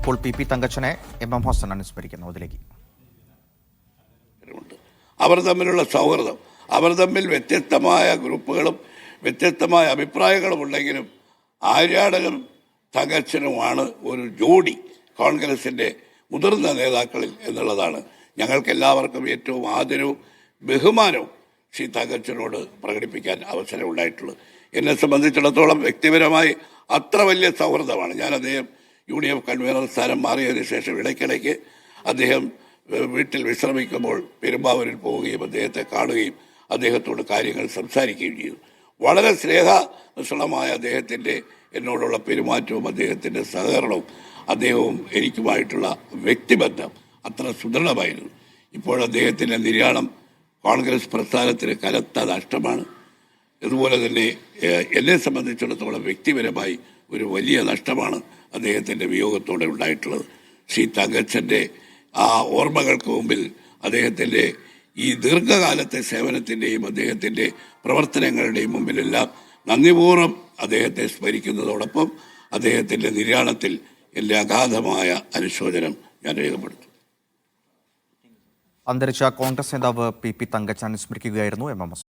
ഇപ്പോൾ P P തങ്കച്ചനെ M M Hasan അനുസ്മരിക്കുന്നു. അതിലേക്ക്. അവർ തമ്മിലുള്ള സൗഹൃദം അവർ തമ്മിൽ വ്യത്യസ്തമായ ഗ്രൂപ്പുകളും വ്യത്യസ്തമായ അഭിപ്രായങ്ങളും ഉണ്ടെങ്കിലും ആര്യാടനും തകച്ചനുമാണ് ഒരു ജോഡി കോൺഗ്രസിന്റെ മുതിർന്ന നേതാക്കളിൽ എന്നുള്ളതാണ് ഞങ്ങൾക്ക് എല്ലാവർക്കും ഏറ്റവും ആദരവും ബഹുമാനവും ശ്രീ തകച്ചനോട് പ്രകടിപ്പിക്കാൻ അവസരം ഉണ്ടായിട്ടുള്ളത്. എന്നെ സംബന്ധിച്ചിടത്തോളം വ്യക്തിപരമായി അത്ര വലിയ സൗഹൃദമാണ്. ഞാൻ അദ്ദേഹം യു ഡി എഫ് കൺവീനർ സ്ഥാനം മാറിയതിനു ശേഷം ഇടയ്ക്കിടയ്ക്ക് അദ്ദേഹം വീട്ടിൽ വിശ്രമിക്കുമ്പോൾ പെരുമ്പാവൂരിൽ പോവുകയും അദ്ദേഹത്തെ കാണുകയും അദ്ദേഹത്തോട് കാര്യങ്ങൾ സംസാരിക്കുകയും ചെയ്തു. വളരെ സ്നേഹനിഷ്ഠമായ അദ്ദേഹത്തിന്റെ എന്നോടുള്ള പെരുമാറ്റവും അദ്ദേഹത്തിന്റെ സഹകരണവും അദ്ദേഹവും എനിക്കുമായിട്ടുള്ള വ്യക്തിബന്ധം അത്ര സുദൃഢമായിരുന്നു. ഇപ്പോൾ അദ്ദേഹത്തിന്റെ നിര്യാണം കോൺഗ്രസ് പ്രസ്ഥാനത്തിന് കനത്ത നഷ്ടമാണ്. അതുപോലെ തന്നെ എന്നെ സംബന്ധിച്ചിടത്തോളം വ്യക്തിപരമായി ഒരു വലിയ നഷ്ടമാണ്. അദ്ദേഹത്തിന്റെ വിയോഗത്തോടെ ഉണ്ടായിട്ടുള്ളത്. ശ്രീ തങ്കച്ചന്റെ ആ ഓർമ്മകൾക്ക് മുമ്പിൽ അദ്ദേഹത്തിന്റെ ഈ ദീർഘകാലത്തെ സേവനത്തിന്റെയും അദ്ദേഹത്തിന്റെ പ്രവർത്തനങ്ങളുടെയും മുമ്പിലെല്ലാം നന്ദിപൂർവം അദ്ദേഹത്തെ സ്മരിക്കുന്നതോടൊപ്പം അദ്ദേഹത്തിന്റെ നിര്യാണത്തിൽ എന്റെ അഗാധമായ അനുശോചനം ഞാൻ രേഖപ്പെടുത്തും. അന്തരിച്ച കോൺഗ്രസ് നേതാവ് പി പി തങ്കച്ചൻ സ്മരിക്കുകയായിരുന്നു എം എം ഹസൻ